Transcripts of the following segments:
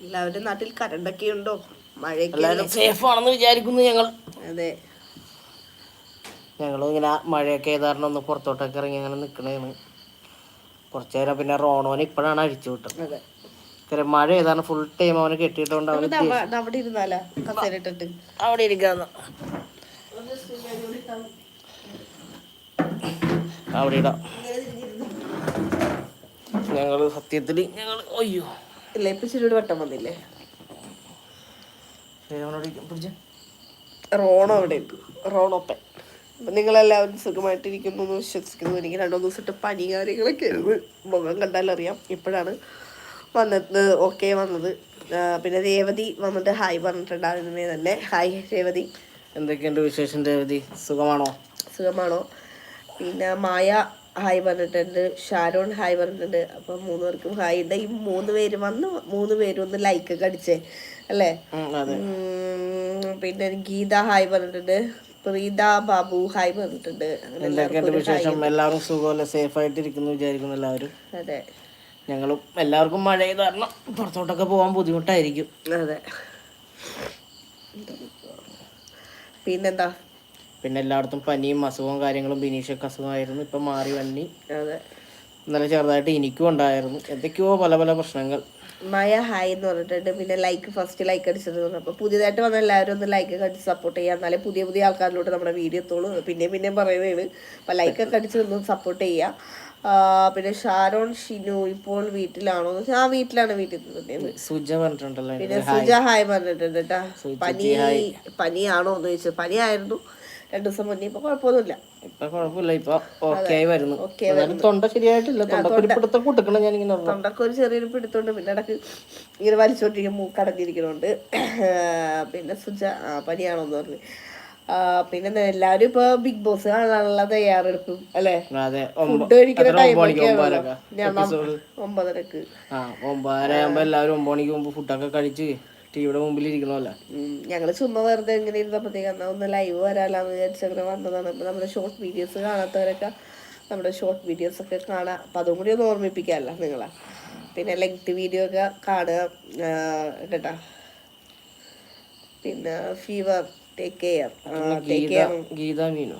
എല്ലാവരുടെ നാട്ടിൽ കരണ്ടൊക്കെ ഉണ്ടോ? മഴയൊക്കെ സേഫ് ആണെന്ന് വിചാരിക്കുന്നു ഞങ്ങൾ. അതെ. ഞങ്ങളും ഇങ്ങനെ മഴയൊക്കെ ഏതാരണം ഒന്ന് പുറത്തോട്ടൊക്കെ ഇറങ്ങി അങ്ങനെ നിൽക്കണേന്ന് കുറച്ചു നേരം പിന്നെ റോണോനെ ഇപ്പോഴാണ് അഴിച്ചു വിട്ടത്. അതെ. കാര്യം മഴ ഏതാണ് ഫുൾ ടൈം അവനെ കെട്ടിയിട്ടുണ്ട് അവിടെ ഇരുന്നാലാ? കസേരട്ടിട്ട് അവിടെ ഇരിക്കാന്ന്. അവിടെ ഇടാം. ഞങ്ങൾ സത്യത്തിൽ ഞങ്ങൾ അയ്യോ. ഇല്ല? ഇപ്പൊ ഇച്ചിരി കൂടി വട്ടം വന്നില്ലേ? റോണോ അവിടെ ഉണ്ട് റോണോപ്പൻ. അപ്പൊ നിങ്ങളെല്ലാവരും സുഖമായിട്ടിരിക്കുന്നു എന്ന് വിശ്വസിക്കുന്നു. എനിക്ക് രണ്ടോ ദിവസമായിട്ട് പനി കാര്യങ്ങളൊക്കെ ആയിരുന്നു. മുഖം കണ്ടാലറിയാം ഇപ്പോഴാണ് വന്നത് ഓക്കെ വന്നത്. പിന്നെ രേവതി വന്നിട്ട് ഹായ് പറഞ്ഞിട്ടുണ്ടായിരുന്നേ തന്നെ. ഹായ് രേവതി. എന്തൊക്കെയുണ്ട് വിശേഷം രേവതി? സുഖമാണോ? സുഖമാണോ? പിന്നെ മായ ഹായ് പറഞ്ഞിട്ടുണ്ട്. ഷാരോൺ ഹായ് പറഞ്ഞിട്ടുണ്ട്. അപ്പൊ മൂന്ന് പേർക്കും ഹായ്. ഉണ്ട് ഈ മൂന്ന് പേര് വന്ന് മൂന്ന് പേരും ഒന്ന് ലൈക്ക് ഒക്കെ അടിച്ചേ. അല്ലേ? പിന്നെ ഗീത ഹായ് പറഞ്ഞിട്ടുണ്ട്. പ്രീത ബാബു ഹായ് പറഞ്ഞിട്ടുണ്ട്. എല്ലാവർക്കും എന്തൊക്കെയുണ്ട് വിശേഷം? എല്ലാവരും സുഖമല്ല? സേഫ് ആയിട്ടിരിക്കുന്നു വിചാരിക്കുന്നു എല്ലാവരും. അതെ. ഞങ്ങളും എല്ലാവർക്കും മഴ ചെയ്ത് കാരണം പുറത്തോട്ടൊക്കെ പോകാൻ ബുദ്ധിമുട്ടായിരിക്കും. അതെ. പിന്നെന്താ? പിന്നെ എല്ലായിടത്തും പനിയും അസുഖവും കാര്യങ്ങളും ബിനീഷൊക്കെ അസുഖമായിരുന്നു. ഇപ്പം മാറി വന്നി. അതെ. ഇന്നലെ ചെറുതായിട്ട് എനിക്കും ഉണ്ടായിരുന്നു. എന്തൊക്കെയോ പല പല പ്രശ്നങ്ങൾ. മയ ഹായ് എന്ന് പറഞ്ഞിട്ടുണ്ട്. പിന്നെ ലൈക്ക് ഫസ്റ്റ് ലൈക്ക് അടിച്ചത് അപ്പോൾ പുതിയതായിട്ട് വന്ന എല്ലാവരും ഒന്ന് ലൈക്ക് ഒക്കെ അടിച്ച് സപ്പോർട്ട് ചെയ്യുക. എന്നാലേ പുതിയ പുതിയ ആൾക്കാരിലോട്ട് നമ്മുടെ വീഡിയോ എത്തുള്ളൂ. പിന്നെയും പിന്നെയും പറയുന്നതാണ്. അപ്പം ലൈക്ക് ഒക്കെ അടിച്ച് ഒന്ന് സപ്പോർട്ട് ചെയ്യുക. പിന്നെ ഷാരോൺ ഷിനു ഇപ്പോൾ വീട്ടിലാണോ? ആ വീട്ടിലാണ് വീട്ടിൽ സുജ പറഞ്ഞിട്ടുണ്ടല്ലോ. പിന്നെ സുജ ഹായ് പറഞ്ഞിട്ടുണ്ട് കേട്ടാ പനി പനിയാണോ എന്ന് ചോദിച്ചത് പനിയായിരുന്നു. രണ്ടു ദിവസം മുന്നേ ഇപ്പൊ കുഴപ്പമൊന്നുമില്ല ഇപ്പൊ കുഴപ്പമില്ല. ഇപ്പൊ ഓക്കെ ആയി വരുന്നു. എന്നാലും തൊണ്ട ശരിയായിട്ടില്ല. തൊണ്ടക്കൊരു പിടുത്തം കൊടുക്കണം ഞാൻ ഇങ്ങനെ തൊണ്ടക്ക് ഒരു ചെറിയൊരു പിടുത്തോണ്ട് പിന്നെ ഇടയ്ക്ക് ഇങ്ങനെ വലിച്ചോണ്ടിരിക്കും മൂക്കടഞ്ഞിരിക്കണുണ്ട് പിന്നെ സുജ ആ പനിയാണോന്ന് പറഞ്ഞു. പിന്നെ എല്ലാരും ഇപ്പൊ ബിഗ് ബോസ് കാണാനുള്ള തയ്യാറെടുപ്പും അല്ലെ? ഫുഡ് കഴിക്കുന്ന ടൈം ഒമ്പത് മണിക്ക് ടൈമൊക്കെ ഒമ്പതരക്ക? ഒമ്പതര ആകുമ്പോ എല്ലാവരും ഒമ്പത് മണിക്ക് മുമ്പ് ഫുഡൊക്കെ കഴിച്ച് ടിവിയുടെ മുമ്പിൽ ഇരിക്കണമല്ല ഞങ്ങൾ ചുമ്മാ വെറുതെ എങ്ങനെ ഇരുന്നപ്പോഴത്തേക്ക് എന്നാ ഒന്ന് ലൈവ് വരാലാന്ന് വിചാരിച്ച് അങ്ങനെ വന്നതാണ്. അപ്പൊ നമ്മുടെ ഷോർട്ട് വീഡിയോസ് കാണാത്തവരൊക്കെ നമ്മുടെ ഷോർട്ട് വീഡിയോസ് ഒക്കെ കാണാം. അപ്പൊ അതും കൂടി ഒന്ന് ഓർമ്മിപ്പിക്കാമല്ലോ നിങ്ങളെ. പിന്നെ ലെങ്ത് വീഡിയോ ഒക്കെ കാണുക കേട്ടോ. പിന്നെ fever take care take Geetha care Geetha Meenu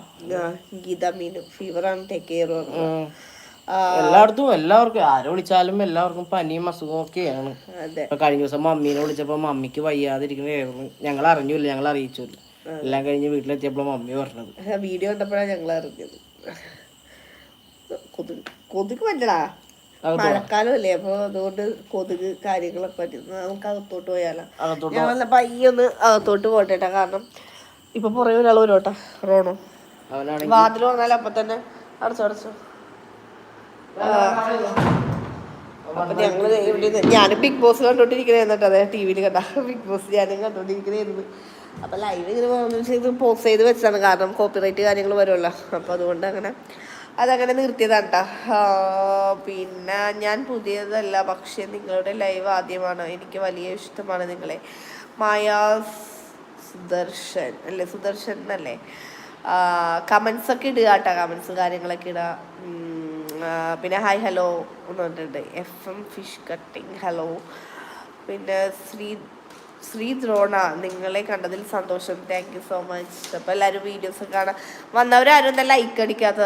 Geetha Meenu fever ആണ് ടേക്ക് കെയർ. എല്ലായിടത്തും എല്ലാവർക്കും. ആരെ വിളിച്ചാലും എല്ലാവർക്കും പനിയും അസുഖവും ഒക്കെയാണ്. ഇപ്പൊ കഴിഞ്ഞ ദിവസം മമ്മീനെ വിളിച്ചപ്പോ മമ്മിക്ക് വയ്യാതിരിക്കണായിരുന്നു ഞങ്ങൾ അറിഞ്ഞില്ല ഞങ്ങൾ അറിയിച്ചില്ല. എല്ലാം കഴിഞ്ഞ് വീട്ടിലെത്തിയപ്പോൾ മമ്മി പറഞ്ഞത്. വീഡിയോ കണ്ടപ്പോഴാണ് ഞങ്ങൾ അറിഞ്ഞത്. കൊതുക് കൊതുക് പറ്റടാ മഴക്കാലമല്ലേ അപ്പൊ അതുകൊണ്ട് കൊതുക് കാര്യങ്ങളൊക്കെ പറ്റും നമുക്ക് അകത്തോട്ട് പോയാലോ. ഞാൻ വല്ല പയ്യൊന്ന് അകത്തോട്ട് പോട്ടേട്ടാ. കാരണം ഇപ്പൊ പുറകെ ഒരാൾ വരോട്ടാ റോണോ. വാതിൽ വന്നാലും അപ്പൊ തന്നെ അടച്ചോ അടച്ചോ അപ്പൊ ഞങ്ങൾ ഇവിടെ ഞാനും ബിഗ് ബോസ് കണ്ടോണ്ടിരിക്കണേന്നിട്ട് അതെ ടി വിയിൽ കണ്ട. ബിഗ് ബോസ് ഞാനും കണ്ടോണ്ടിരിക്കണേന്ന് അപ്പൊ ലൈവ് ഇങ്ങനെ ചെയ്ത് പോസ് ചെയ്ത് വെച്ചതാണ്. കാരണം കോപ്പിറൈറ്റ് കാര്യങ്ങൾ വരുമല്ലോ അപ്പൊ അതുകൊണ്ട് അങ്ങനെ അതങ്ങനെ നിർത്തിയതാണ് ട്ടാ. പിന്നെ ഞാൻ പുതിയതല്ല പക്ഷേ നിങ്ങളുടെ ലൈവ് ആദ്യമാണ്. എനിക്ക് വലിയ ഇഷ്ടമാണ് നിങ്ങളെ. മായാ സുദർശൻ അല്ലേ? സുദർശൻ എന്നല്ലേ? കമൻസൊക്കെ ഇടുക കേട്ടോ കമൻസ് കാര്യങ്ങളൊക്കെ ഇടുക പിന്നെ ഹായ് ഹലോ എന്ന് പറഞ്ഞിട്ടുണ്ട്. F M fish cutting hello പിന്നെ ശ്രീ ശ്രീ ദ്രോണ നിങ്ങളെ കണ്ടതിൽ സന്തോഷം. താങ്ക് യു സോ മച്ച് അപ്പോൾ എല്ലാവരും വീഡിയോസ് കാണാൻ വന്നവരാരും തന്നെ ലൈക്ക് അടിക്കാത്ത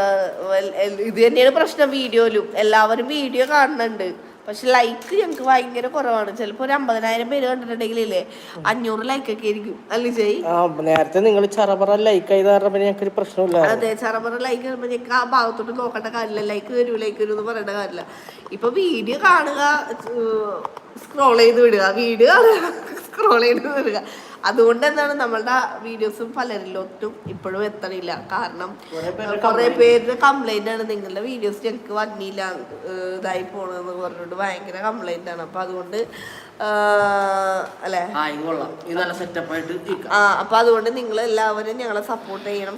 ഇത് തന്നെയാണ് പ്രശ്നം വീഡിയോയിലും എല്ലാവരും വീഡിയോ കാണുന്നുണ്ട്. പക്ഷെ ലൈക്ക് ഞങ്ങൾക്ക് ഭയങ്കര കുറവാണ്. ചിലപ്പോ ഒരു അമ്പതിനായിരം പേര് കണ്ടിട്ടുണ്ടെങ്കിലേ അഞ്ഞൂറ് ലൈക്ക് ഒക്കെ ആയിരിക്കും. അല്ലേ ആ നേരത്തെ നിങ്ങൾ ചറപറ ലൈക്ക് ആയി കാരണം ഞങ്ങൾക്ക് ഒരു പ്രശ്നമില്ല അതെ ചറപറ ലൈക്ക് വരുമ്പോൾ ഞങ്ങൾക്ക് ആ ഭാഗത്തോട്ട് നോക്കേണ്ട കാര്യമില്ല. ലൈക്ക് വരൂ ലൈക്ക് വരൂ എന്ന് പറയേണ്ട കാര്യമില്ല. ഇപ്പൊ വീഡിയോ കാണുക സ്ക്രോൾ ചെയ്ത് വിടുക. വീഡിയോ കാണുക സ്ക്രോൾ ചെയ്ത് വിടുക. അതുകൊണ്ട് എന്താണ് നമ്മളുടെ വീഡിയോസും പലരിലോട്ടും ഇപ്പോഴും എത്തണില്ല. കാരണം കുറെ പേരുടെ കംപ്ലൈന്റ് ആണ്. നിങ്ങളുടെ വീഡിയോസ് ഞങ്ങൾക്ക് വന്നില്ല ഇതായി പോണെന്ന് പറഞ്ഞുകൊണ്ട് ഭയങ്കര കംപ്ലൈന്റ് ആണ്. അപ്പൊ അതുകൊണ്ട് അല്ലേ? നല്ല സെറ്റപ്പ് ആയിട്ട്. ആ അപ്പൊ അതുകൊണ്ട് നിങ്ങൾ എല്ലാവരും ഞങ്ങളെ സപ്പോർട്ട് ചെയ്യണം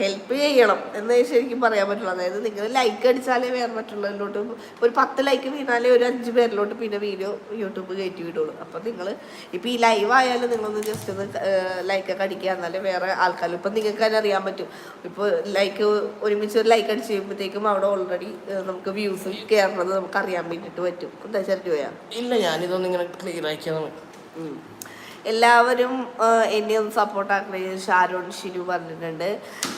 ഹെൽപ്പ് ചെയ്യണം എന്ന് ശരിക്കും പറയാൻ പറ്റുള്ളൂ. അതായത് നിങ്ങൾ ലൈക്ക് അടിച്ചാലേ വേറെ മറ്റുള്ളവരിലോട്ട് ഒരു പത്ത് ലൈക്ക് വീണാലേ ഒരു അഞ്ച് പേരിലോട്ട് പിന്നെ വീഡിയോ യൂട്യൂബ് കയറ്റി വിടുള്ളൂ. അപ്പൊ നിങ്ങൾ ഇപ്പൊ ഈ ലൈവ് ആയാലും നിങ്ങളൊന്ന് ജസ്റ്റ് ഒന്ന് ലൈക്ക് ഒക്കെ അടിക്കുക. എന്നാലേ വേറെ ആൾക്കാർ ഇപ്പൊ നിങ്ങൾക്ക് തന്നെ അറിയാൻ പറ്റും. ഇപ്പോൾ ലൈക്ക് ഒരുമിച്ച് ഒരു ലൈക്ക് അടിച്ച് കഴിയുമ്പോഴത്തേക്കും അവിടെ ഓൾറെഡി നമുക്ക് വ്യൂസ് കയറണത് നമുക്ക് അറിയാൻ വേണ്ടിയിട്ട് പറ്റും. എന്താ ചെറിയ പോയാ? ഇല്ല ഞാനിതൊന്നും ഇങ്ങനെ ക്ലിയർ ആക്കിയത് എല്ലാവരും എന്നെ ഒന്ന് സപ്പോർട്ട് ആക്കണേ ഷാരോൺ ഷിനു പറഞ്ഞിട്ടുണ്ട്.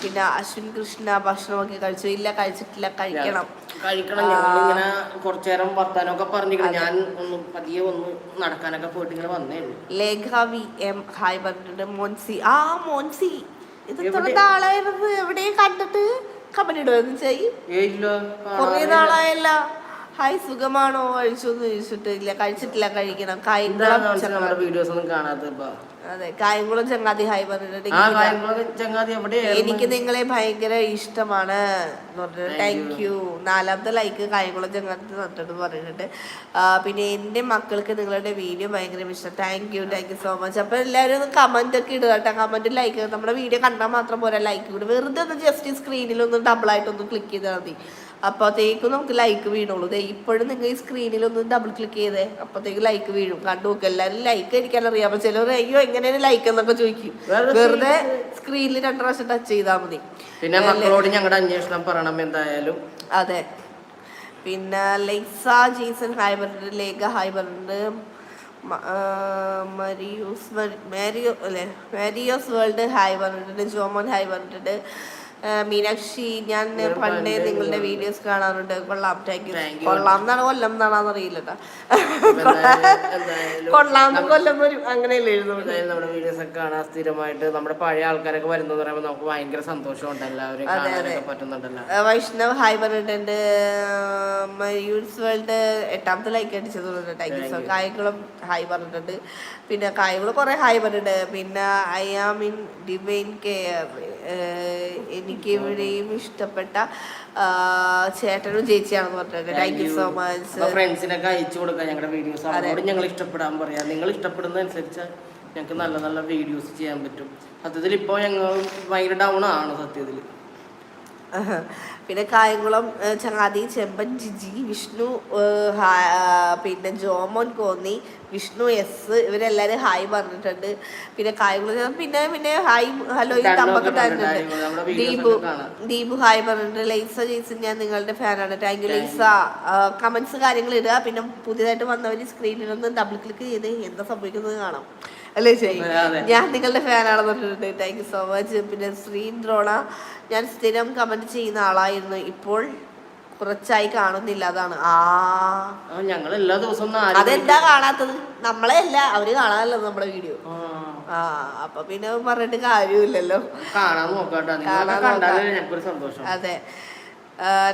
പിന്നെ അശ്വിൻ കൃഷ്ണ ഭക്ഷണമൊക്കെ കഴിച്ചു. ഇല്ല കഴിച്ചിട്ടില്ല കഴിക്കണം. കഴിക്കണം. ഇങ്ങനെ കുറച്ചു നേരം വർത്താനമൊക്കെ പറഞ്ഞിരിക്കണം ഞാൻ ഒന്ന് പതിയെ ഒന്ന് നടക്കാനൊക്കെ പോയിട്ട് ഇങ്ങനെ വന്നേ ലേഖ വി എം ഹായ് പറഞ്ഞിട്ടുണ്ട്. മോൻസി. ആ മോൻസി. ഇത് ഇത്ര എവിടെ? നാളായിരുന്നു കണ്ടിട്ട്? കമന്റ് ഇടുമെന്ന് ചെയ്യും കൊറേ. നാളായല്ല. ഹായ് സുഖമാണോ? കഴിച്ചു എന്ന് ചോദിച്ചിട്ടില്ല കഴിച്ചിട്ടില്ല കഴിക്കണം. കായംകുളം ചങ്ങാതി. വീഡിയോസ് ഒന്നും അതെ കായംകുളം ചങ്ങാതി ഹായ് പറഞ്ഞിട്ടുണ്ട് എനിക്ക് നിങ്ങളെ ഭയങ്കര ഇഷ്ടമാണ് താങ്ക് യു നാലാമത്തെ ലൈക്ക് കായംകുളം ചങ്ങാതി നട്ടിട്ട് പറഞ്ഞിട്ട് പിന്നെ എന്റെ മക്കൾക്ക് നിങ്ങളുടെ വീഡിയോ ഭയങ്കര ഇഷ്ടം. Thank you thank you so much അപ്പൊ എല്ലാവരും ഒന്ന് കമന്റ് ഒക്കെ ഇടുക കേട്ടോ. കമന്റ് ലൈക്ക് നമ്മുടെ വീഡിയോ കണ്ടാൽ മാത്രം പോരാ. ലൈക്ക് കൂടി. വെറുതെ ഒന്ന് ജസ്റ്റ് സ്ക്രീനിൽ ഒന്ന് ഡബിൾ ആയിട്ട് ഒന്ന് ക്ലിക്ക് ചെയ്താൽ മതി. അപ്പോഴത്തേക്കും നമുക്ക് ലൈക്ക് വീണുള്ളൂ. ദേ ഇപ്പോഴും നിങ്ങൾ ഈ സ്ക്രീനിൽ ഒന്ന് ഡബിൾ ക്ലിക്ക് ചെയ്തേ അപ്പോഴത്തേക്ക് ലൈക്ക് വീഴും. കണ്ടു നോക്കുക എല്ലാവരും ലൈക്ക് അടിക്കാൻ അറിയാം. അപ്പം ചിലർ അയ്യോ എങ്ങനെയാണ് ലൈക്ക് എന്നൊക്കെ ചോദിക്കും. വെറുതെ സ്ക്രീനിൽ രണ്ട് പ്രാവശ്യം ടച്ച് ചെയ്താൽ മതി. പിന്നെ മക്കളോട് ഞങ്ങളുടെ അന്വേഷണം പറയണം എന്തായാലും. അതെ. പിന്നെ ലൈസ ജീസൺ ഹൈബറിന്റെ ലേഖ ഹൈബർഡ് മരിയോസ് മരിയോ അല്ലേ? മാരിയോസ് വേൾഡ് ഹൈ പറഞ്ഞിട്ടുണ്ട് ജോമോൻ ഹൈ പറഞ്ഞിട്ടുണ്ട് മീനാക്ഷി ഞാൻ പണ്ടേ നിങ്ങളുടെ വീഡിയോസ് കാണാറുണ്ട്. കൊള്ളാം. താങ്ക് യു കൊള്ളാം എന്നാണ് കൊല്ലം എന്നാണെന്ന് അറിയില്ല കൊള്ളാം കൊല്ലം വരും. അങ്ങനെയല്ലേ എഴുതുന്നത്? നമ്മുടെ വീഡിയോസ് ഒക്കെ കാണാൻ സ്ഥിരമായിട്ട് നമ്മുടെ പഴയ ആൾക്കാരൊക്കെ വരുന്നത് പറയുമ്പോൾ നമുക്ക് ഭയങ്കര സന്തോഷമുണ്ട് എല്ലാവരും കാണാനൊക്കെ. പറ്റുന്നുണ്ടല്ലോ. വൈഷ്ണവ് ഹായ് പറഞ്ഞിട്ടുണ്ട്. യൂസ് വേൾഡ് എട്ടാമത്തെ ലൈക്ക് അടിച്ചത് thank you so Kayamkulam hi പറഞ്ഞിട്ടുണ്ട്. പിന്നെ കായംകുളം കുറെ ഹായ് പറഞ്ഞിട്ടുണ്ട്. പിന്നെ I am in divine care എനിക്ക് എവിടെയും ഇഷ്ടപ്പെട്ട ആ, ചേട്ടനും ചേച്ചിയാണെന്ന് പറഞ്ഞത്. താങ്ക് യു സോ മച്ച് ഫ്രണ്ട്സിനൊക്കെ അയച്ചു കൊടുക്കാം ഞങ്ങളുടെ വീഡിയോസ്. അവരോട് ഞങ്ങൾ ഇഷ്ടപ്പെടാൻ പറയാം. നിങ്ങൾ ഇഷ്ടപ്പെടുന്നതനുസരിച്ച് ഞങ്ങൾക്ക് നല്ല നല്ല വീഡിയോസ് ചെയ്യാൻ പറ്റും. സത്യത്തിൽ ഇപ്പോൾ ഞങ്ങൾ ഭയങ്കര ഡൗൺ ആണ് സത്യത്തിൽ. പിന്നെ കായംകുളം ചങ്ങാതി ചെമ്പൻ ജിജി വിഷ്ണു പിന്നെ ജോമോൻ കോന്നി വിഷ്ണു എസ് ഇവരെല്ലാരും ഹായ് പറഞ്ഞിട്ടുണ്ട്. പിന്നെ കായംകുളം പിന്നെ പിന്നെ ഹായ് ഹലോ തമ്പൊക്കെ തന്നിട്ടുണ്ട് ദീപു. ദീപു ഹായ് പറഞ്ഞിട്ടുണ്ട്. ലൈസ ജെയ്സൺ ഞാൻ നിങ്ങളുടെ ഫാനാണ്. താങ്ക് യു ലൈസ. കമന്റ്സ് കാര്യങ്ങൾ ഇടുക. പിന്നെ പുതിയതായിട്ട് വന്നവർ സ്ക്രീനിൽ ഒന്ന് ഡബിൾ ക്ലിക്ക് ചെയ്ത് എന്താ സംഭവിക്കുന്നത് കാണാം. അല്ലേ ശരി. ഞാൻ നിങ്ങളുടെ ഫാനാണെന്ന് പറഞ്ഞിട്ടുണ്ട്. താങ്ക് യു സോ മച്ച് പിന്നെ ശ്രീന്ദ്രോണ ഞാൻ സ്ഥിരം കമന്റ് ചെയ്യുന്ന ആളായിരുന്നു. ഇപ്പോൾ കുറച്ചായി കാണുന്നില്ല. അതാണ്. ആ. ഞങ്ങൾ എല്ലാ ദിവസവും അതെന്താ കാണാത്തത്? നമ്മളെ അല്ല അവർ കാണാനല്ലോ നമ്മുടെ വീഡിയോ. ആ, അപ്പൊ പിന്നെ പറഞ്ഞിട്ട് കാര്യമില്ലല്ലോ. കാണാൻ നോക്കാട്ടോ. അതെ.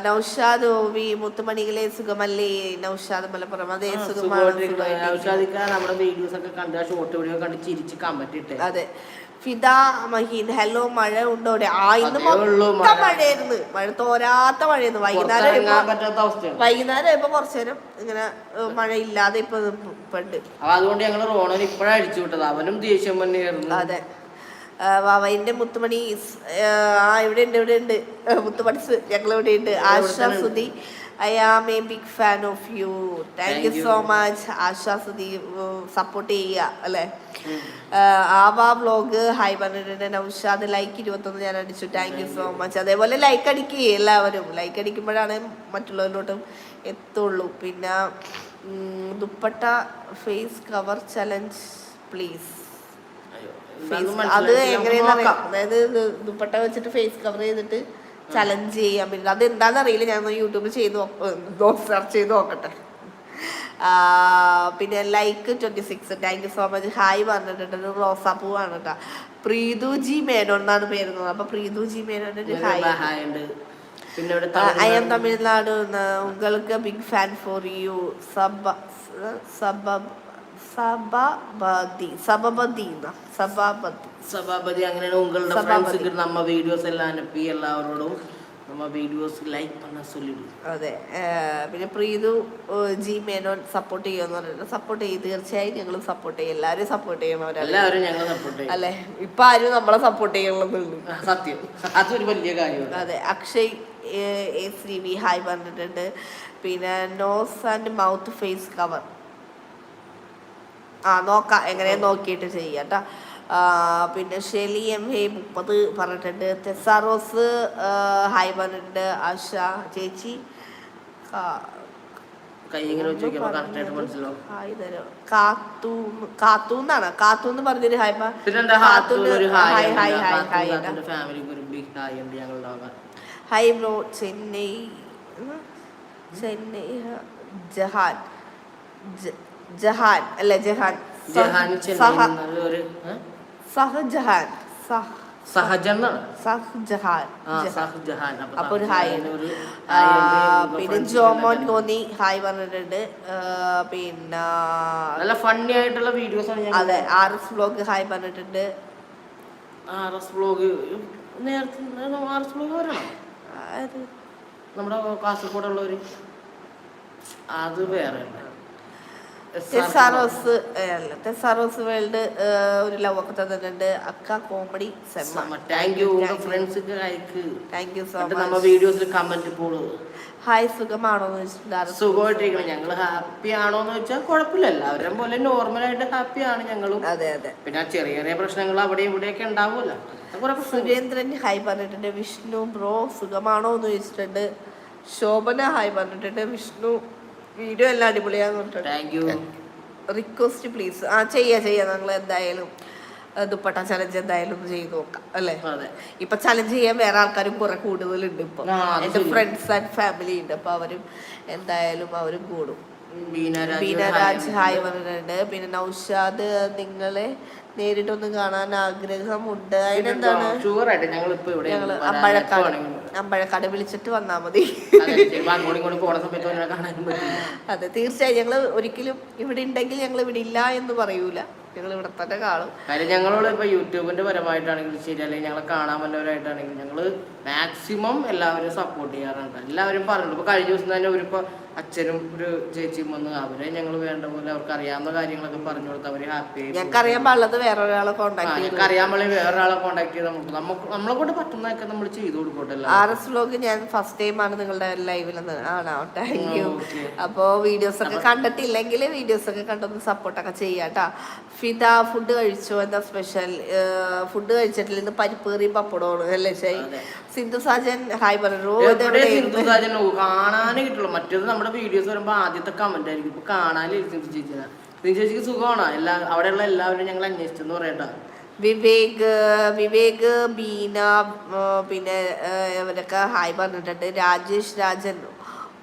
നൗഷാദ് ഓവി മുത്തുമണികളെ സുഖമല്ലേ? നൗഷാദ് മലപ്പുറം. അതെ സുഖമാണ് സുഖമായിട്ടിരിക്കുന്നു. നമ്മുടെ വീഡിയോസ് ഒക്കെ കണ്ട് ഷോർട്ട് വീഡിയോ കണ്ട് ചിരിച്ച് കമന്റ് അതെ. ഫിദ മഹീൻ ഹലോ മഴ ഉണ്ടോ ആ ഇന്ന് മൊത്തം മഴ. മഴയായിരുന്നു. മഴ തോരാത്ത മഴയായിരുന്നു. വൈകുന്നേരം വൈകുന്നേരം ഇപ്പൊ കുറച്ചു നേരം ഇങ്ങനെ മഴ മഴയില്ലാതെ ഇപ്പൊ പണ്ട് അതുകൊണ്ട് ഞങ്ങൾ റോണൻ ഇപ്പഴാ അടിച്ചു വിട്ടത്. അവനും ദേഷ്യം തന്നെയായിരുന്നു അതെ. വവൈന്റെ മുത്തുമണി ആ, ഇവിടെ ഉണ്ട് ഇവിടെ ഉണ്ട് മുത്തുമണിസ് ഞങ്ങൾ ഇവിടെ ഉണ്ട്. Asha Sudhi I am a big fan of you thank you so much Asha Sudhi support ചെയ്യുക അല്ലേ? ആവാ വ്ലോഗ് ഹായ് പറഞ്ഞിട്ടുണ്ട്. നൗഷാദ് ലൈക്ക് ഇരുപത്തൊന്ന് ഞാൻ അടിച്ചു. താങ്ക് യു സോ മച്ച് അതേപോലെ ലൈക്ക് അടിക്കുക എല്ലാവരും. ലൈക്ക് അടിക്കുമ്പോഴാണ് മറ്റുള്ളവരിലോട്ടും എത്തുള്ളൂ. പിന്നെ dupatta face cover challenge please അത് എങ്ങനെയെന്ന് അതായത് ദുപ്പട്ട വെച്ചിട്ട് ഫേസ് കവർ ചെയ്തിട്ട് ചലഞ്ച് ചെയ്യാൻ പറ്റില്ല. അത് എന്താന്ന് അറിയില്ല ഞാൻ യൂട്യൂബിൽ ചെയ്ത് സെർച്ച് ചെയ്ത് നോക്കട്ടെ. പിന്നെ like twenty six thank you so much hi പറഞ്ഞിട്ടുണ്ട്. റോസാപ്പൂ ആണ് കേട്ടോ. പ്രീതു ജി മേനോൻ എന്നാണ് പേരുന്നത് അപ്പൊ പ്രീതു ജി മേനോന്റെ ഹായ് ഉണ്ട്. I am Tamilnadu. നിങ്ങൾക്ക് ബിഗ് ഫാൻ ഫോർ യു സബ് സബ് സബാബതി സബപതി സബാപതി സബാപതി അങ്ങനെയാണ് உங்களோட ஃப்ரெண்ட்ஸ்க்கு நம்ம വീഡിയോസ് എല്ലാം അനപ്പി എല്ലാവരോടും നമ്മ വീഡിയോസ് ലൈക്ക് பண்ண சொல்லிடு അതെ. പിന്നെ പ്രീതു ജി മേനോൻ സപ്പോർട്ട് ചെയ്യുമെന്ന് പറഞ്ഞിട്ട് സപ്പോർട്ട് ചെയ്ത് തീർച്ചയായും ഞങ്ങൾ സപ്പോർട്ട് ചെയ്യും. എല്ലാവരും സപ്പോർട്ട് ചെയ്യണം എല്ലാവരും ഞങ്ങൾ സപ്പോർട്ട് ചെയ്യും. അല്ലെ? ഇപ്പൊ ആരും നമ്മളെ സപ്പോർട്ട് ചെയ്യണമെന്നുള്ളൂ സത്യം. അതൊരു വലിയ കാര്യമാണ്. അതെ. Akshay A Sree V hi പറഞ്ഞിട്ടുണ്ട്. പിന്നെ nose and mouth face cover. ആ നോക്കാം എങ്ങനെ നോക്കിയിട്ട് ചെയ്യാം കേട്ടോ പിന്നെ ഷെലി എം ഹെ മുപ്പത് പറഞ്ഞിട്ടുണ്ട്. തെസാറോസ് ഹായ് പറഞ്ഞിട്ടുണ്ട്. ആശ ചേച്ചി. കാത്തു കാത്തൂന്ന് കാത്തൂന്നാണ് പറഞ്ഞൊരു hi hi. Bro Chennai. Chennai Jahan Jahan അല്ല ജഹാൻ? സഹജഹാൻ അപ്പൊ ഒരു ഹായ്. പിന്നെ ജോമോൻ ഗോന്നി ഹായ് പറഞ്ഞിട്ടുണ്ട്. പിന്നെ നല്ല ഫണ്ണി ആയിട്ടുള്ള വീഡിയോസ് അതെ ആർ എസ് ബ്ലോഗ് ഹായ് പറഞ്ഞിട്ടുണ്ട്. ആർ എസ് ബ്ലോഗ് നേരത്തെ ആർ എസ് ബ്ലോഗ് വരണം? നമ്മുടെ കാസർഗോഡുള്ളവര്. അത് വേറെ ടെസാറോസ് ഏ, അല്ല ടെസാറോസ് വേൾഡ് ഒരു ലവ് ഒക്കെ തന്നിട്ടുണ്ട്. അക്ക കോമഡി സെമ്മ. താങ്ക് യു ഫ്രണ്ട്സ് അയക്ക് താങ്ക് യു സോ എന്നിട്ട് നമ്മ മച്ച് വീഡിയോസിൽ കമന്റ് പോൾ ഹായ് സുഖമാണോ എന്ന് സുഖമായിട്ടിരിക്കണം ഞങ്ങൾ ഹാപ്പി ആണോ എന്ന് വെച്ചാൽ കുഴപ്പമില്ല. എല്ലാവരും പോലെ നോർമൽ ആയിട്ട് ഹാപ്പി ആണ് ഞങ്ങളും. അതെ അതെ. പിന്നെ ചെറിയ ചെറിയ പ്രശ്നങ്ങൾ അവിടെ ഇവിടെയൊക്കെ ഉണ്ടാവുമല്ലോ. അത് കുറെ പ്രശ്നം സുരേന്ദ്രൻ ഹായ് പറഞ്ഞിട്ടുണ്ട്. വിഷ്ണു ബ്രോ സുഖമാണോ എന്ന് ചോദിച്ചിട്ടുണ്ട്. ശോഭന ഹായ് പറഞ്ഞിട്ടുണ്ട്. വിഷ്ണു വീഡിയോ എല്ലാം അടിപൊളിയാന്ന് പറഞ്ഞിട്ടുണ്ട്. താങ്ക് യു റിക്വസ്റ്റ് പ്ലീസ് ആ ചെയ്യാ ചെയ്യാ. ഞങ്ങൾ എന്തായാലും ദുപ്പട്ട ചലഞ്ച് എന്തായാലും ഒന്ന് ചെയ്ത് നോക്കാം അല്ലേ? അതെ. ഇപ്പൊ ചലഞ്ച് ചെയ്യാൻ വേറെ ആൾക്കാരും കുറെ കൂടുതലുണ്ട് ഇപ്പൊ. എന്റെ ഫ്രണ്ട്സ് ആൻഡ് ഫാമിലി ഉണ്ട്. അപ്പൊ അവരും എന്തായാലും അവരും കൂടും. ബീനരാജ് ഹായ് പറഞ്ഞിട്ടുണ്ട്. പിന്നെ നൗഷാദ് നിങ്ങളെ നേരിട്ടൊന്ന് കാണാൻ ആഗ്രഹമുണ്ട്. അതിനെന്താണ് ഞങ്ങൾ അമ്പഴക്കാട് അമ്പഴക്കാട് വിളിച്ചിട്ട് വന്നാ മതി. അതെ, തീർച്ചയായും. ഞങ്ങൾ ഒരിക്കലും ഇവിടെ ഉണ്ടെങ്കിൽ ഞങ്ങൾ ഇവിടെ ഇല്ല എന്ന് പറയൂല. ഞങ്ങൾ ഇവിടെ തന്നെ കാണും. കാര്യം ഞങ്ങളോട് ഇപ്പൊ യൂട്യൂബിന്റെ പരമായിട്ടാണെങ്കിലും ശരി. അല്ലെങ്കിൽ ഞങ്ങളെ കാണാൻ വന്നവരായിട്ടാണെങ്കിലും ഞങ്ങൾ മാക്സിമം എല്ലാവരും സപ്പോർട്ട് ചെയ്യാറുണ്ട്. എല്ലാവരും പറഞ്ഞിട്ടുണ്ട്. ഇപ്പൊ കഴിഞ്ഞ ദിവസം തന്നെ ഒരു അച്ഛനും ഒരു ചേച്ചിയും വന്ന് അവരെ ഞങ്ങൾ വേണ്ട പോലെ അവർക്ക് അറിയാവുന്ന കാര്യങ്ങളൊക്കെ പറഞ്ഞു കൊടുത്ത് അവർ ഹാപ്പി ആയി ഞങ്ങൾക്ക് അറിയാൻ പാടുള്ളത് വേറെ ഒരാളെ ആ, കോണ്ടാക്ട് വേറൊരാളെ കോണ്ടാക്ട് ചെയ്ത് നമുക്ക് നമുക്ക് നമ്മളെ കൊണ്ട് പറ്റുന്നതൊക്കെ നമ്മൾ ചെയ്തു കൊടുക്കട്ടല്ലോ. ആർ എസ് വ്ലോഗ് ഞാൻ ഫസ്റ്റ് ടൈം ആണ് നിങ്ങളുടെ ലൈവിൽ ആണോ. Thank you. അപ്പോൾ വീഡിയോസ് ഒക്കെ കണ്ടിട്ടില്ലെങ്കിൽ വീഡിയോസ് ഒക്കെ കണ്ടൊന്ന് സപ്പോർട്ടൊക്കെ ചെയ്യാട്ടാ ഫിദ ഫുഡ് കഴിച്ചോ? എന്താ സ്പെഷ്യൽ ഫുഡ് കഴിച്ചിട്ടില്ല. ഇന്ന് പരിപ്പേറിയും പപ്പടമാണ് അല്ലേ അതെ. സിന്ധു സാജൻ ഹായ് പറഞ്ഞു സിന്ധു സാജൻ കാണാനേ കിട്ടുള്ളൂ. മറ്റേത് നമ്മുടെ വീഡിയോസ് വരുമ്പോ ആദ്യത്തെ കമന്റ് ആയിരിക്കും. ഇപ്പൊ കാണാനില്ല സിന്ധു ചേച്ചിനെ സിന്ധു ചേച്ചിക്ക് സുഖമാണോ? എല്ലാ അവിടെയുള്ള എല്ലാവരും ഞങ്ങൾ അന്വേഷിച്ചെന്ന് പറയട്ടാ. വിവേക് വിവേക് ബീന പിന്നെ അവരൊക്കെ ഇവരൊക്കെ ഹായ് പറഞ്ഞിട്ടുണ്ട്. രാജേഷ് രാജൻ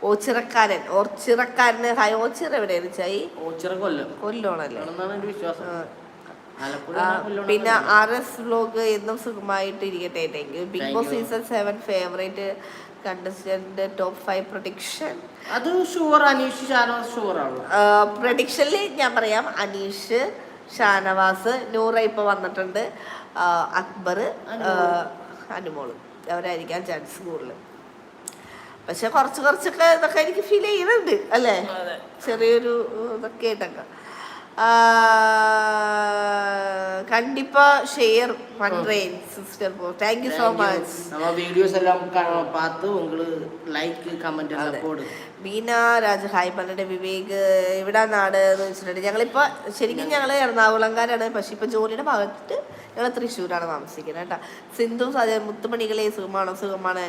ഓച്ചിറക്കാരൻ ഓർച്ചിറക്കാരന് ഹായ്. ഓച്ചിറ എവിടെയാണ് ചായി ഓച്ചിറ കൊല്ലം. കൊല്ലോണല്ലേ? വിശ്വാസം. പിന്നെ ആർ എസ് വ്ലോഗ് എന്നും സുഖമായിട്ട് ഇരിക്കട്ടെ. Thank you Bigg Boss season seven favourite contestant top five prediction അത് ഷുവർ അനീഷ് ഷാനവാസ് ഷുവർ പ്രൊഡിക്ഷനിൽ ഞാൻ പറയാം അനീഷ് ഷാനവാസ് നൂറ ഇപ്പൊ വന്നിട്ടുണ്ട്. അക്ബർ അനുമോൾ. അവരായിരിക്കാൻ ചാൻസ് കൂടുതൽ പക്ഷെ കുറച്ച് കുറച്ചൊക്കെ ഇതൊക്കെ എനിക്ക് ഫീൽ ചെയ്യുന്നുണ്ട് അല്ലേ? ചെറിയൊരു ഇതൊക്കെ ആയിട്ടൊക്കെ കണ്ടിപ്പാ ഷെയർ பண்றேன் சிஸ்டர் போ தேங்க் யூ സോ മച്ച് നമ്മൾ വീഡിയോസ് എല്ലാം பார்த்து உங்களுக்கு കമന്റ് ബീന രാജ് ഹായ് പലരുടെ വിവേക്. ഇവിടെ നാട് എന്ന് വെച്ചിട്ടുണ്ടെങ്കിൽ ഞങ്ങളിപ്പോൾ ശരിക്കും ഞങ്ങൾ എറണാകുളംകാരാണ്. പക്ഷെ ഇപ്പൊ ജോലിയുടെ ഭാഗത്തിട്ട് ഞങ്ങൾ തൃശ്ശൂരാണ് താമസിക്കുന്നത് കേട്ടോ. സിന്ധു മുത്തുമണികളെ സുഖമാണോ? സുഖമാണ്.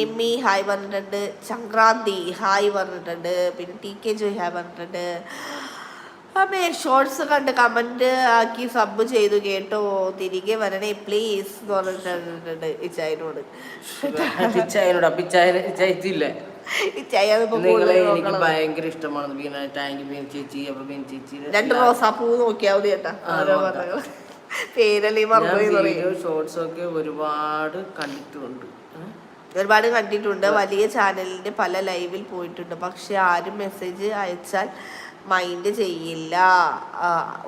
നിമ്മി ഹായ് പറഞ്ഞിട്ടുണ്ട്. സംക്രാന്തി ഹായ് പറഞ്ഞിട്ടുണ്ട്. പിന്നെ ടി കെ ജോയ് ഹായ് പറഞ്ഞിട്ടുണ്ട്. അമ്മേ ഷോർട്സ് കണ്ട് കമന്റ് ആക്കി സബ് ചെയ്തു കേട്ടോ. തിരികെ വരണേ പ്ലീസ് എന്ന് പറഞ്ഞിട്ടുണ്ട് ഇച്ചായനോട്. ഇച്ചായനോട് നിങ്ങളെ എനിക്ക് നോക്കണം. ഭയങ്കര ഇഷ്ടമാണ് ബീന. താങ്ക് ബീന ചേച്ചി. അപ്പൊ ബീന ചേച്ചി രണ്ട് റോസാപ്പൂ നോക്കിയാ മതി ഓരോ. പറഞ്ഞത് പേരല്ലേ ഷോർട്സ് ഒക്കെ ഒരുപാട് കണ്ടിട്ടുണ്ട്? ഒരുപാട് കണ്ടിട്ടുണ്ട്. വലിയ ചാനലിന്റെ പല ലൈവിൽ പോയിട്ടുണ്ട്. പക്ഷെ ആരും മെസ്സേജ് അയച്ചാൽ മൈൻഡ് ചെയ്യില്ല.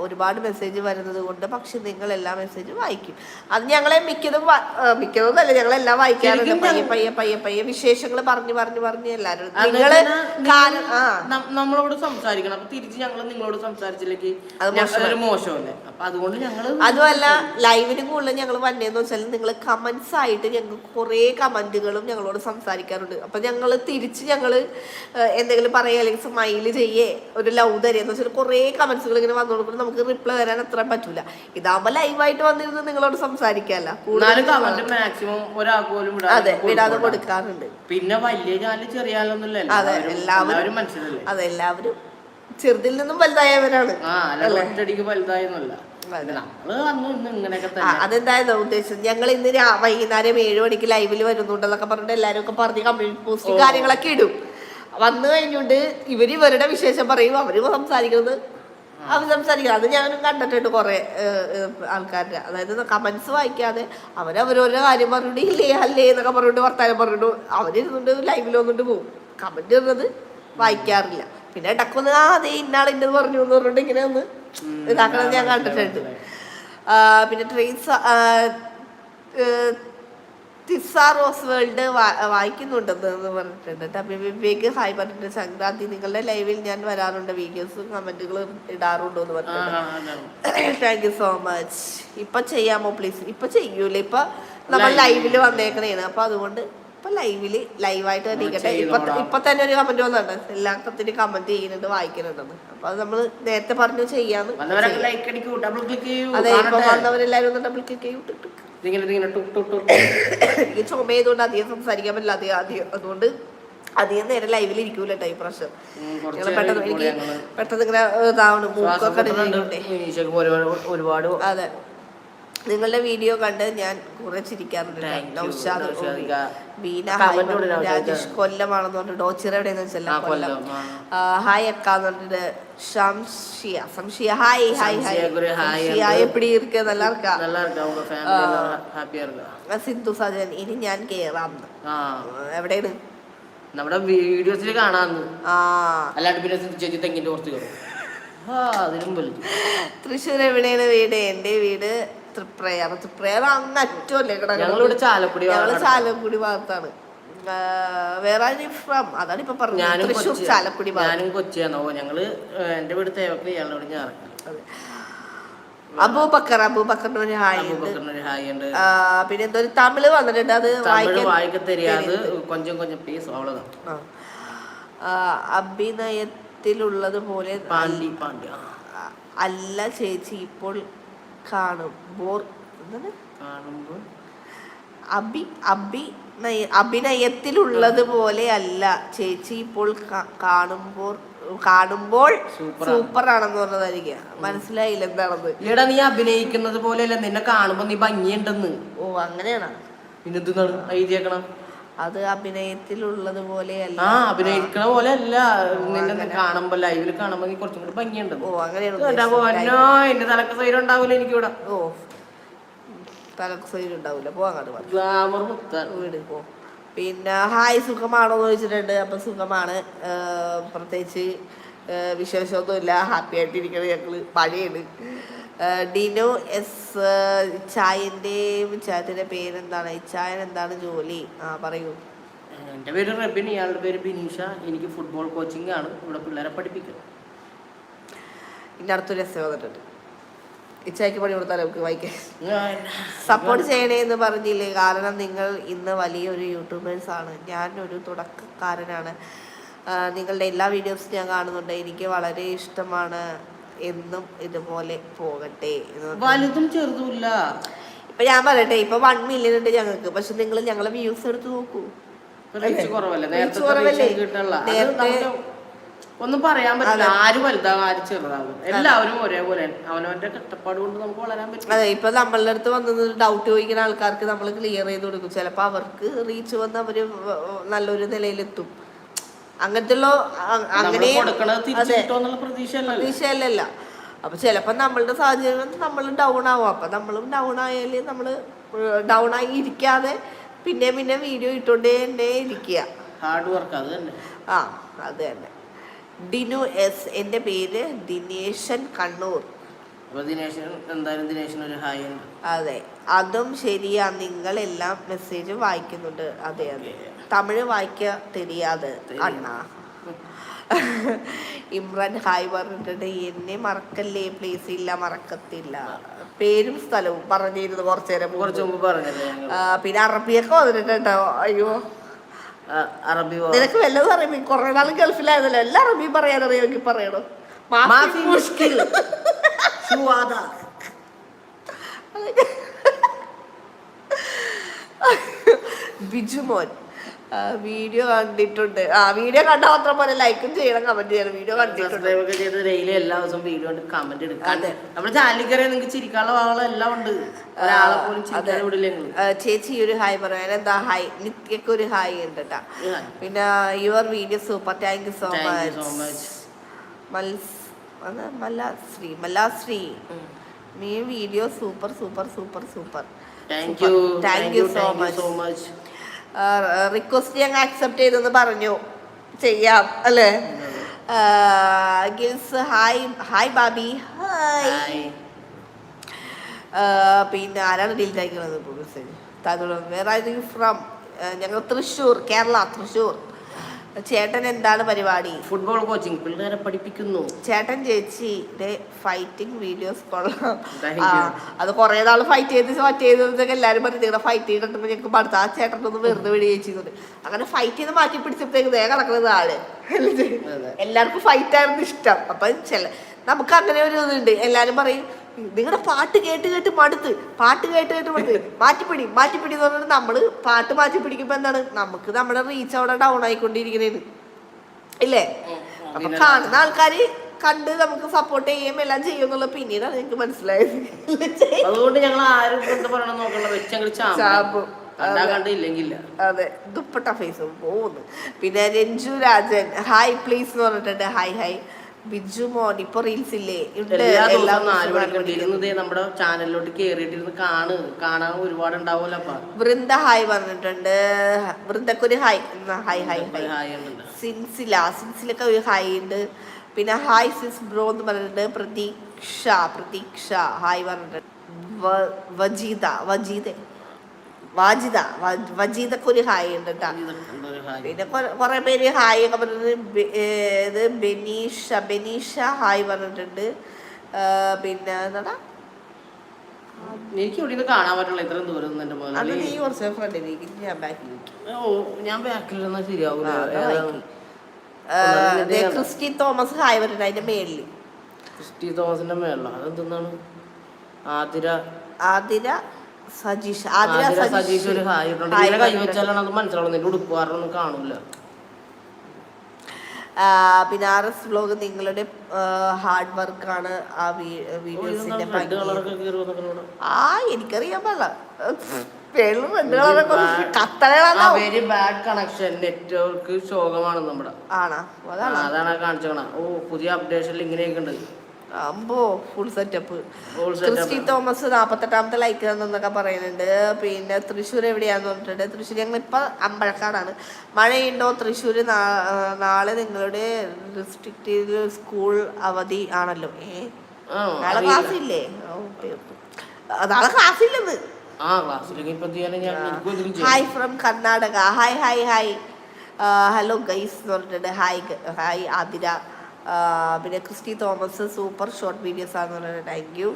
ഒരുപാട് മെസ്സേജ് വരുന്നത് കൊണ്ട് പക്ഷെ നിങ്ങൾ എല്ലാ മെസ്സേജും വായിക്കും. അത് ഞങ്ങളെ മിക്കതും മിക്കതും അല്ല ഞങ്ങളെല്ലാം വായിക്കാറുണ്ട്. പയ്യ പയ്യെ പയ്യെ പയ്യെ വിശേഷങ്ങൾ പറഞ്ഞു പറഞ്ഞു പറഞ്ഞു എല്ലാവരും. നിങ്ങൾ നമ്മളോട് സംസാരിക്കണം. അപ്പൊ തിരിച്ച് ഞങ്ങൾ നിങ്ങളോട് സംസാരിച്ചില്ലെങ്കിൽ അത് മോശമല്ലേ? അപ്പൊ അതുകൊണ്ട് ഞങ്ങൾ അതുമല്ല ലൈവിന് കൂടുതൽ ഞങ്ങൾ വന്നേന്ന് വെച്ചാൽ നിങ്ങൾ കമന്റ്സ് ആയിട്ട് ഞങ്ങൾക്ക് കുറേ കമന്റുകളും ഞങ്ങളോട് സംസാരിക്കാറുണ്ട്. അപ്പൊ ഞങ്ങൾ തിരിച്ച് ഞങ്ങൾ എന്തെങ്കിലും പറയുക അല്ലെങ്കിൽ സ്മൈൽ ചെയ്യേ. ഒരു ലവ് തരിക എന്ന് വെച്ചാൽ കുറേ കമന്റ്സുകൾ ഇങ്ങനെ വന്നോടുമ്പോൾ നമുക്ക് റിപ്ലൈ തരാൻ അത്ര പറ്റൂല. ഇതാകുമ്പോൾ ലൈവായിട്ട് വന്നിരുന്ന് നിങ്ങളോട് സംസാരിക്കാല്ല മാക്സിമം അതെ വിടാതെ കൊടുക്കാറുണ്ട്. പിന്നെ വലിയ ചാനൽ ചെറിയ അതെ, എല്ലാവരും അതെ എല്ലാവരും ചെറുതിൽ നിന്നും വലുതായവരാണ്. തന്നെ. അതെന്തായിരുന്നു ഉദ്ദേശം? ഞങ്ങൾ ഇന്ന് വൈകുന്നേരം ഏഴു മണിക്ക് ലൈവിൽ വരുന്നുണ്ടെന്നൊക്കെ പറഞ്ഞിട്ട് എല്ലാരും ഒക്കെ പറഞ്ഞ് കമ്മ്യൂണിറ്റി പോസ്റ്റ് കാര്യങ്ങളൊക്കെ ഇടും. വന്നു കഴിഞ്ഞുകൊണ്ട് ഇവർ ഇവരുടെ വിശേഷം പറയും അവർ സംസാരിക്കുന്നത് അവർ സംസാരിക്കുന്നത് അത് ഞാനും കണ്ടിട്ടുണ്ട് കുറെ ആൾക്കാരുടെ. അതായത് കമൻസ് വായിക്കാതെ അവരവരോരോ കാര്യം പറഞ്ഞിട്ട് ഇല്ലേ അല്ലേ എന്നൊക്കെ പറഞ്ഞിട്ട് വർത്താനം പറഞ്ഞിട്ട് അവരിരുന്നുണ്ട് ലൈവിൽ വന്നിട്ട് പോകും കമന്റ് ഇടുന്നത് വായിക്കാറില്ല. പിന്നെ ഇടക്കൊന്ന് ആ അതെ ഇന്നാളിന്റെ പറഞ്ഞു എന്ന് പറഞ്ഞിട്ട് ഇങ്ങനെ ഒന്ന് ഇതാക്കണത് ഞാൻ കണ്ടിട്ടുണ്ട്. പിന്നെ ട്രേസ് തിസ്സ റോസ് വേൾഡ് വായിക്കുന്നുണ്ടെന്ന് പറഞ്ഞിട്ടുണ്ട്. കേട്ടോ അപ്പൊ വിവേക് ഹായ് പറഞ്ഞിട്ട് സംക്രാന്തി നിങ്ങളുടെ ലൈവിൽ ഞാൻ വരാറുണ്ട്. വീഡിയോസ് കമന്റുകൾ ഇടാറുണ്ടോ എന്ന് പറഞ്ഞിട്ടുണ്ട്. താങ്ക് യു സോ മച്ച് ഇപ്പൊ ചെയ്യാമോ പ്ലീസ് ഇപ്പൊ ചെയ്യൂല. ഇപ്പൊ നമ്മൾ ലൈവിൽ വന്നേക്കണേണ്. അപ്പൊ അതുകൊണ്ട് ഇപ്പൊ ലൈവിൽ ലൈവായിട്ട് തന്നെ ഇരിക്കട്ടെ. ഇപ്പൊ. ഇപ്പൊ തന്നെ ഒരു കമന്റ് വന്നിട്ടുണ്ട് എല്ലാത്തിനും കമന്റ് ചെയ്യുന്നുണ്ട് വായിക്കുന്നുണ്ടെന്ന്. അപ്പൊ അത് നമ്മൾ നേരത്തെ പറഞ്ഞു ചെയ്യാന്ന് അതെ ഇപ്പൊ. വന്നവരെല്ലാരും ഒന്ന് ഡബിൾ ക്ലിക്ക് ചെയ്യും. Tick tick. ഇതിങ്ങനെ ഇതിങ്ങനെ ടുക്ക് ടുക്ക് ടുക്ക് എനിക്ക് ചുമയതുകൊണ്ട് അധികം സംസാരിക്കാൻ പറ്റില്ല അധികം അധികം അതുകൊണ്ട് അധികം നേരം ലൈവിൽ ഇരിക്കൂല ഈ പ്രാവശ്യം. പെട്ടെന്ന് എനിക്ക് പെട്ടെന്ന് ഇങ്ങനെ ഇതാവണം മൂക്കൊക്കെ ഒരുപാട് അതെ. നിങ്ങളുടെ വീഡിയോ കണ്ട് ഞാൻ കുറെ ചിരിക്കാറുണ്ട് നൗഷാദ് ബീന രാജേഷ് കൊല്ലമാണെന്ന് പറഞ്ഞിട്ട് ഡോച്ചിറ എവിടെയെന്ന് വെച്ചല്ല കൊല്ലം. ഹായ് അക്ക എന്ന് പറഞ്ഞിട്ട് Shamshiya Samshiya hi hi hi. എപ്പിടി ഇരിക്ക? നല്ല ഇരിക്ക സിന്ധു സജൻ ഇനി ഞാൻ കേറാന്ന് എവിടെയാണ്? നമ്മുടെ വീഡിയോസിൽ കാണാന്ന്. അല്ലാണ്ട് പിന്നെ ചേച്ചി തെങ്ങിന്റെ പുറത്ത് കയറും അതിലും തൃശ്ശൂർ എവിടെയാണ് വീട്? എന്റെ വീട് തൃപ്രയാർ. തൃപ്രയാർ അങ്ങ് അറ്റമല്ലേ കിടക്കുന്നത് ചാലക്കുടി ഞങ്ങൾ ചാലക്കുടി ഭാഗത്താണ്. വേറെ ഫ്രം അതാണ് ഇപ്പൊ പറഞ്ഞത്. തൃശ്ശൂർ ചാലക്കുടി ഞാനും കൊച്ചിയാണോ ഞങ്ങൾ എന്റെ വീട് തേവക്കിൽ ഇയാളോട് ഞാൻ അബൂബക്കർ അബൂബക്കറിന് ഒരു ഹായ് ഉണ്ട്. പിന്നെ എന്തോ തമിഴ് വന്നിട്ടുണ്ട്. അത് വായിക്കാൻ തരാത് കൊഞ്ചം കൊഞ്ചം പ്ലീസ് അവളതാണ്. അഭിനയത്തിലുള്ളത് പോലെ അല്ല ചേച്ചി ഇപ്പോൾ കാണുമ്പോൾ എന്താണ്? കാണുമ്പോൾ. അഭി അഭിനയ അഭിനയത്തിലുള്ളത് പോലെ അല്ല. ചേച്ചി ഇപ്പോൾ കാണുമ്പോൾ കാണുമ്പോൾ സൂപ്പർ ആണെന്ന് പറഞ്ഞതായിരിക്കും. മനസ്സിലായില്ല എന്താണെന്ന്. നീ അഭിനയിക്കുന്നത് പോലെയല്ല. നിന്നെ കാണുമ്പോ നീ ഭംഗിയുണ്ടെന്ന്. ഓ അങ്ങനെയാണ്. പിന്നെന്താണ് എഴുതിയേക്കണം അത് അഭിനയത്തിലുള്ളത് പോലെയല്ല. ആ അഭിനയിക്കണ പോലെ അല്ല നിന്നെ കാണുമ്പോ ലൈവിൽ കാണുമ്പോ കുറച്ചും കൂടി ഭംഗിയുണ്ട്. ഓ അങ്ങനെയാണ് എന്റെ തലക്ക് സൈഡ് ഉണ്ടാവൂല എനിക്കിവിടെ? ഓ തലക്ക് സൈഡ് ഉണ്ടാവില്ല പോ അങ്ങോട്ട് പോ. ഗ്ലാമർ വീട് പോ. പിന്നെ ഹായ് സുഖമാണോ എന്ന് ചോദിച്ചിട്ടുണ്ട്. അപ്പൊ സുഖമാണ്. പ്രത്യേകിച്ച് വിശേഷമൊന്നുമില്ല. ഹാപ്പി ആയിട്ടിരിക്കുന്നത് ഞങ്ങൾ. മഴയാണ്. ഡിനു എസ് ചായന്റെ ചായത്തിന്റെ പേരെന്താണ്? ചായൻ എന്താണ് ജോലി? ആ പറയൂ. എന്റെ പേര് റബിൻ ഇയാളുടെ പേര് ബിനീഷ. എനിക്ക് ഫുട്ബോൾ കോച്ചിങ് ആണ്. ഇവിടെ പിള്ളേരെ പഠിപ്പിക്കുന്നത് ഇന്ന അടുത്തൊരു എസ് വന്നിട്ടുണ്ട്. ഇച്ചായ്ക്ക് പണി കൊടുത്താൽ നമുക്ക് വായിക്കാൻ. സപ്പോർട്ട് ചെയ്യണേ എന്ന് പറഞ്ഞില്ലേ? കാരണം നിങ്ങൾ ഇന്ന് വലിയൊരു യൂട്യൂബേഴ്സ് ആണ്. ഞാൻ ഒരു തുടക്കക്കാരനാണ് നിങ്ങളുടെ എല്ലാ വീഡിയോസും ഞാൻ കാണുന്നുണ്ട്. എനിക്ക് വളരെ ഇഷ്ടമാണ്. എന്നും ഇതുപോലെ പോകട്ടെ. വലുതും ചെറുതുമില്ല ഇപ്പൊ ഞാൻ പറയട്ടെ ഇപ്പൊ വൺ മില്യൺ ഉണ്ട് ഞങ്ങൾക്ക്. പക്ഷെ നിങ്ങൾ ഞങ്ങളെ വ്യൂസ് എടുത്ത് നോക്കൂ. ഒന്നും പറയാൻ പറ്റില്ല. ആര് വലുതാകും ആര് ചെറുതാകും. എല്ലാവരും ഒരേപോലെ. അവനവന്റെ കഷ്ടപ്പാട് കൊണ്ട് നമുക്ക് വളരാൻ പറ്റും. അതെ ഇപ്പൊ നമ്മളുടെ അടുത്ത് വന്നത് ഡൗട്ട് ചോദിക്കുന്ന ആൾക്കാർക്ക് നമ്മൾ ക്ലിയർ ചെയ്ത് കൊടുക്കും. ചിലപ്പോ അവർക്ക് റീച്ച് വന്ന് അവർ നല്ലൊരു നിലയിലെത്തും. അങ്ങനത്തെ ഉള്ള അ- അങ്ങനെ പ്രതീക്ഷയല്ലല്ല. അപ്പൊ ചിലപ്പോ നമ്മളുടെ സാഹചര്യം നമ്മൾ ഡൗൺ ആവും. അപ്പൊ നമ്മളും ഡൗൺ ആയാൽ നമ്മൾ ഡൗൺ ആയി ഇരിക്കാതെ പിന്നെ പിന്നെ വീഡിയോ ഇട്ടോണ്ടേ തന്നെ ഇരിക്കുക ഹാർഡ് വർക്ക് അത് തന്നെ. ആ അത് തന്നെ. ഡിനു എസ് എന്റെ പേര് ദിനേശൻ കണ്ണൂർ. അതെ അതും ശരിയാ. നിങ്ങൾ എല്ലാം മെസ്സേജ് വായിക്കുന്നുണ്ട്. അതെ അതെ. തമിഴ് വായിക്ക തെരിയാതെ. അണ്ണ. ഇമ്രാൻ ഹായ് പറഞ്ഞിട്ടുണ്ട്. എന്നെ മറക്കല്ലേ? പ്ലേസ് ഇല്ല മറക്കത്തില്ല. പേരും സ്ഥലവും പറഞ്ഞിരുന്നു കുറച്ചു നേരം. കുറച്ച് മുമ്പ് പറഞ്ഞല്ലേ പിന്നെ അറബിയൊക്കെ വന്നിട്ടുണ്ടോ അയ്യോ. അറബി നിനക്ക് വല്ലതും അറിയാം. കുറെ നാൾ ഗൾഫിലായതല്ലോ? എല്ലാ അറബിയും പറയാൻ അറിയാമെങ്കിൽ പറയണോ. മാഫി മുഷ്കിൽ. സുവാദ ബിജു മോൻ വീഡിയോ കണ്ടിട്ടുണ്ട്. ആ വീഡിയോ കണ്ടാൽ മാത്രം പോലെ ലൈക്കും ചെയ്യണം കമന്റ് ചെയ്യണം. വീഡിയോ കണ്ടിട്ടുണ്ട്. ചെയ്ത് ഡെയിലി എല്ലാ ദിവസവും വീഡിയോ കണ്ട് കമന്റ് എടുക്കാം. അതെ. നമ്മുടെ ചാനലിൽ കയറി നിങ്ങൾക്ക് ചിരിക്കാനുള്ള വാളെല്ലാം ഉണ്ട്. ഒരാളെ പോലും ചിരിക്കാൻ വിടില്ല ഞങ്ങൾ. ആ, ചേച്ചി ഒരു ഹായ് പറയാൻ എന്താ ഹായ് നിത്യക്ക് ഒരു ഹായ് ഉണ്ട് കേട്ടാ. പിന്നെ your video super thank you so much much. അത് മല്ലാശ്രീ മല്ലാശ്രീ നീ video super super super super thank you thank you so much so much request ഞങ്ങൾ അക്സെപ്റ്റ് ചെയ്തെന്ന് പറഞ്ഞു. ചെയ്യാം അല്ലേ? Gills hi hi Babi hi. പിന്നെ ആരാണ് ഡീൽ അയക്കുന്നത് message where are you from ഞങ്ങൾ തൃശ്ശൂർ കേരള തൃശ്ശൂർ. ചേട്ടൻ എന്താണ് പരിപാടി? ഫുട്ബോൾ കോച്ചിങ് പിള്ളേരെ പഠിപ്പിക്കുന്നു. ചേട്ടൻ ചേച്ചിയുടെ ഫൈറ്റിംഗ് വീഡിയോസ് കൊള്ളാം. അത് കുറെ നാൾ ഫൈറ്റ് ചെയ്ത് മറ്റേ എല്ലാരും എല്ലാവരും പറഞ്ഞു നിങ്ങളുടെ ഫൈറ്റ് ചെയ്തിട്ടുണ്ട് ഞങ്ങൾക്ക് പഠിത്തം ആ ചേട്ടനൊന്ന് വെറുതെ വിടി ചേച്ചിന്നുണ്ട് അങ്ങനെ ഫൈറ്റ് ചെയ്ത് മാറ്റി പിടിച്ചപ്പോഴത്തേക്ക് ദേ കിടക്കുന്നത് ആൾ. എല്ലാവർക്കും ഫൈറ്റ് ആയിരുന്നു ഇഷ്ടം. അപ്പൊ ചില നമുക്ക് അങ്ങനെ ഒരു ഇതുണ്ട്. എല്ലാരും പറയും നിങ്ങളുടെ പാട്ട് കേട്ട് കേട്ട് മടുത്ത് പാട്ട് കേട്ട് കേട്ട് മടുത്ത്. മാറ്റിപ്പിടി മാറ്റിപ്പിടി എന്ന് പറഞ്ഞാൽ നമ്മൾ പാട്ട് മാറ്റി പിടിക്കുമ്പോ എന്താണ്? നമുക്ക് നമ്മുടെ റീച്ച് അവിടെ ഡൗൺ ആയിക്കൊണ്ടിരിക്കണേന്ന് ഇല്ലേ? അപ്പൊ കാണുന്ന ആൾക്കാര് കണ്ട് നമുക്ക് സപ്പോർട്ട് ചെയ്യും എല്ലാം ചെയ്യും എന്നുള്ള പിന്നീടാണ് ഞങ്ങൾക്ക് മനസ്സിലായത്. അതുകൊണ്ട് ഞങ്ങൾ ആരും അതെ. ദുപ്പട്ട ഫേസ് പോകുന്നു. പിന്നെ രഞ്ജു രാജൻ. ഹായ് പ്ലീസ് എന്ന് പറഞ്ഞിട്ടുണ്ട്. ഹായ് ഹായ് ബിജു മോൻ ഇപ്പൊ റീൽസ് ഇല്ലേ? എല്ലാ ദിവസവും നാല് ദിവസവും മണിക്ക് ഇരുന്നതേ നമ്മുടെ ചാനലിലോട്ട് കേറിയിട്ടിരുന്ന് കാണ്. കാണാൻ ഒരുപാട് ഉണ്ടാവുമല്ലോ അപ്പൊ. വൃന്ദ ഹായ് പറഞ്ഞിട്ടുണ്ട്. വൃന്ദക്കൊരു hi. Hi hi hi. Sinsila. സിൻസിലൊക്കെ ഒരു ഹായ് ഉണ്ട്. പിന്നെ ഹായ് സിസ് ബ്രോ എന്ന് പറഞ്ഞിട്ടുണ്ട്. പ്രതീക്ഷ പ്രതീക്ഷ. ഹായ് പറഞ്ഞിട്ടുണ്ട്. വജീത വജീദ വജീദ വാജിദ വ- വജീദക്ക് ഒരു ഹായ് ഉണ്ട് കേട്ടോ പിന്നെ കൊറേ- പേര് ഹായ് ഒക്കെ പറഞ്ഞിട്ടുണ്ട്. ഇത് ബെനീഷ ബെനീഷ ഹായ് പറഞ്ഞിട്ടുണ്ട്. പിന്നെ എന്താ എനിക്ക് ഇവിടെ കാണാൻ പറ്റുള്ള ഇത്രയും ദൂരം എന്റെ അത് നീ കുറച്ച് ഫ്രണ്ടിലേക്ക് ഞാൻ ബാക്കിലേക്ക് ഓ ഞാൻ ക്രിസ്റ്റി തോമസ് ഹായ് പറഞ്ഞിട്ട് അതിന്റെ മേളിൽ. ക്രിസ്റ്റി തോമസിന്റെ മേളിലോ? അതെന്താണ് ആതിര. ആതിര സജീഷ് ആതിര ആതിര സജീഷ് ഒരു ഹായ് ഇട്ടുണ്ട് ഹായ് ഇങ്ങനെ കൈ. വെച്ചാലാണ് അത് മനസ്സിലാവുന്നത് എന്റെ ആ, പിന്നെ ആർ എസ് വ്ലോഗ് നിങ്ങളുടെ ഹാർഡ് വർക്കാണ് ആ വീഡിയോസിന്റെ റെഡ് കളറൊക്കെ കയറി വന്നിട്ടുണ്ട്? ആ എനിക്കറിയാൻ പാടില്ല. വെള്ളം റെഡ് കളറൊക്കെ കത്തളകളാണോ വെരി ബാഡ് കണക്ഷൻ നെറ്റ്വർക്ക് ശോകമാണ് നമ്മുടെ. ആണോ? ആ, അതാണ് കാണിച്ചേക്കണ ഓ പുതിയ അപ്ഡേഷനിൽ ഇങ്ങനെയൊക്കെ ഉണ്ട്. അമ്പോ ഫുൾ സെറ്റപ്പ്. ക്രിസ്റ്റി തോമസ് നാപ്പത്തെട്ടാമത്തെ ലൈക്ക് എന്നൊക്കെ പറയുന്നുണ്ട്. പിന്നെ തൃശ്ശൂർ എവിടെയാന്ന് പറഞ്ഞിട്ടുണ്ട്. തൃശ്ശൂർ ഞങ്ങൾ ഇപ്പൊ അമ്പഴക്കാടാണ് മഴയുണ്ടോ? തൃശ്ശൂർ നാളെ നിങ്ങളുടെ ഡിസ്ട്രിക്റ്റിൽ സ്കൂൾ അവധി ആണല്ലോ. ഏ? നാളെ ക്ലാസ് ഇല്ലേ? നാളെ ക്ലാസ് ഇല്ലെന്ന്. Hi from Karnataka hi hi hi hello guys എന്ന് പറഞ്ഞിട്ടുണ്ട്. Hi hi Athira. പിന്നെ Christy Thomas super short videos ആണെന്ന് പറഞ്ഞിട്ട് താങ്ക് യു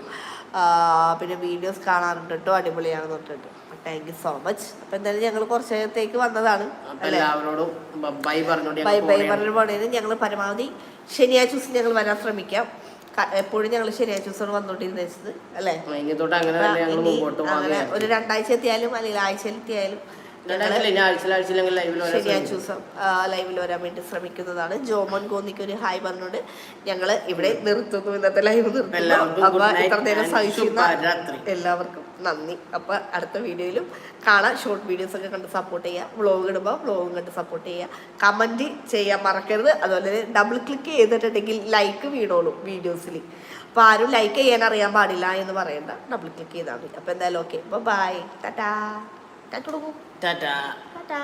പിന്നെ വീഡിയോസ് കാണാറുണ്ട് കേട്ടോ അടിപൊളിയാണെന്ന് പറഞ്ഞിട്ടുണ്ട് താങ്ക് യു സോ മച്ച് അപ്പം എന്തായാലും ഞങ്ങൾ കുറച്ച് നേരത്തേക്ക് വന്നതാണ് എല്ലാവരോടും ബൈ പറഞ്ഞു പോണേന് ഞങ്ങൾ പരമാവധി ശനിയാഴ്ച ദിവസം ഞങ്ങൾ വരാൻ ശ്രമിക്കാം. എപ്പോഴും ഞങ്ങൾ ശനിയാഴ്ച ദിവസമാണ് വന്നുകൊണ്ടിരുന്നത് അല്ലേ? അങ്ങനെ ഒരു രണ്ടാഴ്ച എത്തിയാലും അല്ലെങ്കിൽ ആഴ്ചയിൽ എത്തിയാലും ലൈവിൽ ശനിയാഴ്ച ദിവസം ലൈവിൽ വരാൻ വേണ്ടി ശ്രമിക്കുന്നതാണ്. ജോമോൻ ഗോന്നിക്ക് ഒരു ഹായ് പറഞ്ഞോണ്ട് ഞങ്ങൾ ഇവിടെ നിർത്തുന്നു. ഇന്നത്തെ ലൈവ് നിർത്തുന്നു. എല്ലാവർക്കും അപ്പൊ ഇത്ര നേരം സഹിക്കുന്ന എല്ലാവർക്കും നന്ദി. അപ്പൊ അടുത്ത വീഡിയോയിലും കാണാം. ഷോർട്ട് വീഡിയോസ് ഒക്കെ കണ്ട് സപ്പോർട്ട് ചെയ്യുക വ്ളോഗ് ഇടുമ്പോൾ വ്ളോഗും കണ്ട് സപ്പോർട്ട് ചെയ്യുക കമന്റ് ചെയ്യാൻ മറക്കരുത്. അതുപോലെ തന്നെ ഡബിൾ ക്ലിക്ക് ചെയ്തിട്ടുണ്ടെങ്കിൽ ലൈക്ക് വീടോളൂ വീഡിയോസിൽ അപ്പൊ ആരും ലൈക്ക് ചെയ്യാൻ അറിയാൻ പാടില്ല എന്ന് പറയണ്ട. ഡബിൾ ക്ലിക്ക് ചെയ്താൽ മതി. അപ്പൊ എന്തായാലും ഓക്കെ ബൈ ടാറ്റാ ടാറ്റ കൊടുക്കൂ ടാറ്റാ ടാറ്റാ